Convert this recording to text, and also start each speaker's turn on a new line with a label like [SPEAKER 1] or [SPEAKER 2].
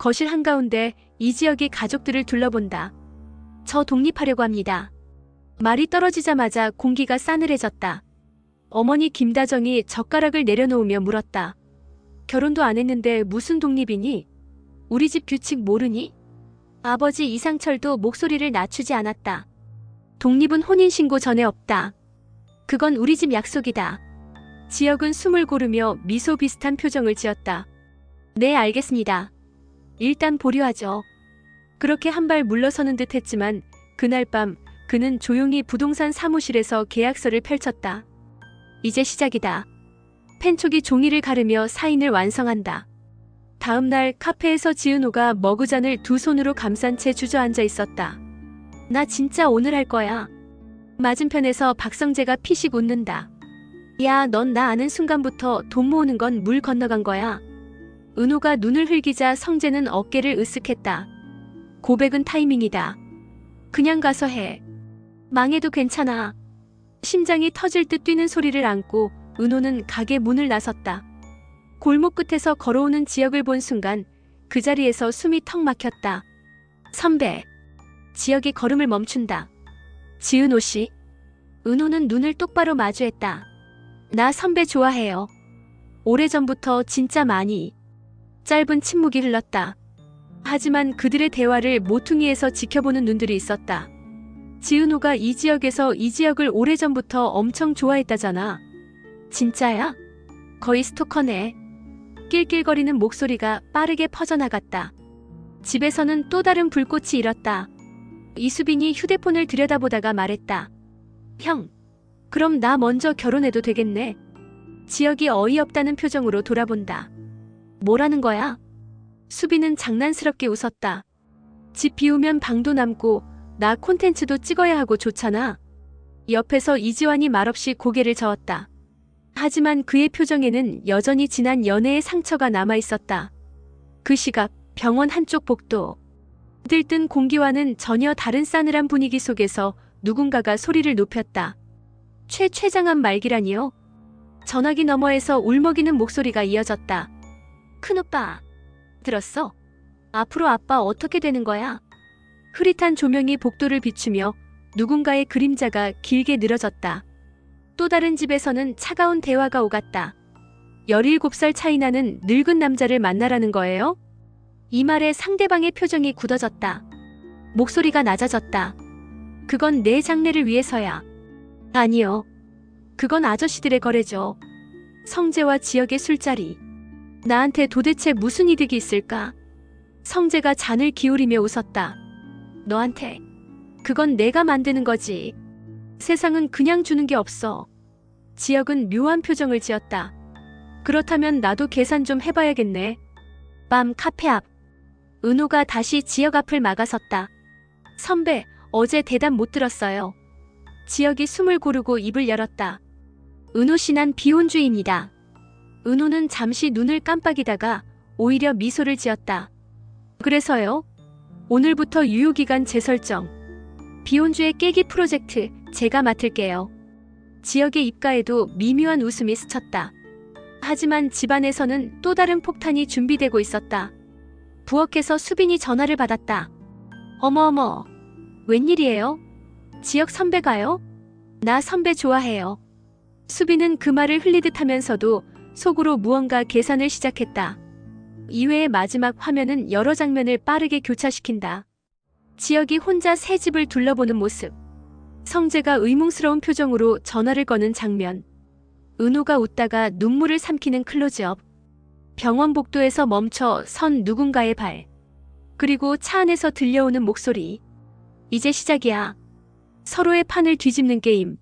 [SPEAKER 1] 거실 한가운데 이지혁이 가족들을 둘러본다. 저 독립하려고 합니다. 말이 떨어지자마자 공기가 싸늘해졌다. 어머니 김다정이 젓가락을 내려놓으며 물었다. 결혼도 안 했는데 무슨 독립이니? 우리 집 규칙 모르니? 아버지 이상철도 목소리를 낮추지 않았다. 독립은 혼인신고 전에 없다. 그건 우리 집 약속이다. 지역은 숨을 고르며 미소 비슷한 표정을 지었다. 네, 알겠습니다. 일단 보류하죠. 그렇게 한 발 물러서는 듯 했지만 그날 밤 그는 조용히 부동산 사무실에서 계약서를 펼쳤다. 이제 시작이다. 펜촉이 종이를 가르며 사인을 완성한다. 다음 날 카페에서 지은호가 머그잔을 두 손으로 감싼 채 주저앉아 있었다. 나 진짜 오늘 할 거야. 맞은편에서 박성재가 피식 웃는다. 야, 넌 나 아는 순간부터 돈 모으는 건 물 건너간 거야. 은호가 눈을 흘기자 성재는 어깨를 으쓱했다. 고백은 타이밍이다. 그냥 가서 해. 망해도 괜찮아. 심장이 터질 듯 뛰는 소리를 안고 은호는 가게 문을 나섰다. 골목 끝에서 걸어오는 지역을 본 순간 그 자리에서 숨이 턱 막혔다. 선배. 지역이 걸음을 멈춘다. 지은호 씨. 은호는 눈을 똑바로 마주했다. 나 선배 좋아해요. 오래전부터 진짜 많이. 짧은 침묵이 흘렀다. 하지만 그들의 대화를 모퉁이에서 지켜보는 눈들이 있었다. 지은호가 이 지역에서 이 지역을 오래전부터 엄청 좋아했다잖아. 진짜야? 거의 스토커네. 낄낄거리는 목소리가 빠르게 퍼져나갔다. 집에서는 또 다른 불꽃이 일었다. 이수빈이 휴대폰을 들여다보다가 말했다. 형, 그럼 나 먼저 결혼해도 되겠네. 지역이 어이없다는 표정으로 돌아본다. 뭐라는 거야? 수빈은 장난스럽게 웃었다. 집 비우면 방도 남고 나 콘텐츠도 찍어야 하고 좋잖아. 옆에서 이지환이 말없이 고개를 저었다. 하지만 그의 표정에는 여전히 지난 연애의 상처가 남아 있었다. 그 시각 병원 한쪽 복도. 들뜬 공기와는 전혀 다른 싸늘한 분위기 속에서 누군가가 소리를 높였다. 최 최장한 말기라니요? 전화기 너머에서 울먹이는 목소리가 이어졌다. 큰오빠, 들었어? 앞으로 아빠 어떻게 되는 거야? 흐릿한 조명이 복도를 비추며 누군가의 그림자가 길게 늘어졌다. 또 다른 집에서는 차가운 대화가 오갔다. 17살 차이 나는 늙은 남자를 만나라는 거예요? 이 말에 상대방의 표정이 굳어졌다. 목소리가 낮아졌다. 그건 내 장래를 위해서야. 아니요. 그건 아저씨들의 거래죠. 성재와 지역의 술자리. 나한테 도대체 무슨 이득이 있을까? 성재가 잔을 기울이며 웃었다. 너한테. 그건 내가 만드는 거지. 세상은 그냥 주는 게 없어. 지역은 묘한 표정을 지었다. 그렇다면 나도 계산 좀 해봐야겠네. 밤 카페 앞. 은호가 다시 지역 앞을 막아섰다. 선배, 어제 대답 못 들었어요. 지역이 숨을 고르고 입을 열었다. 은호 씨 난 비혼주의입니다. 은호는 잠시 눈을 깜빡이다가 오히려 미소를 지었다. 그래서요? 오늘부터 유효기간 재설정. 비혼주의 깨기 프로젝트 제가 맡을게요. 지역의 입가에도 미묘한 웃음이 스쳤다. 하지만 집안에서는 또 다른 폭탄이 준비되고 있었다. 부엌에서 수빈이 전화를 받았다. 어머어머, 웬일이에요? 지역 선배가요? 나 선배 좋아해요. 수빈은 그 말을 흘리듯 하면서도 속으로 무언가 계산을 시작했다. 이외의 마지막 화면은 여러 장면을 빠르게 교차시킨다. 지역이 혼자 새 집을 둘러보는 모습. 성재가 의문스러운 표정으로 전화를 거는 장면. 은호가 웃다가 눈물을 삼키는 클로즈업. 병원 복도에서 멈춰 선 누군가의 발. 그리고 차 안에서 들려오는 목소리. 이제 시작이야. 서로의 판을 뒤집는 게임.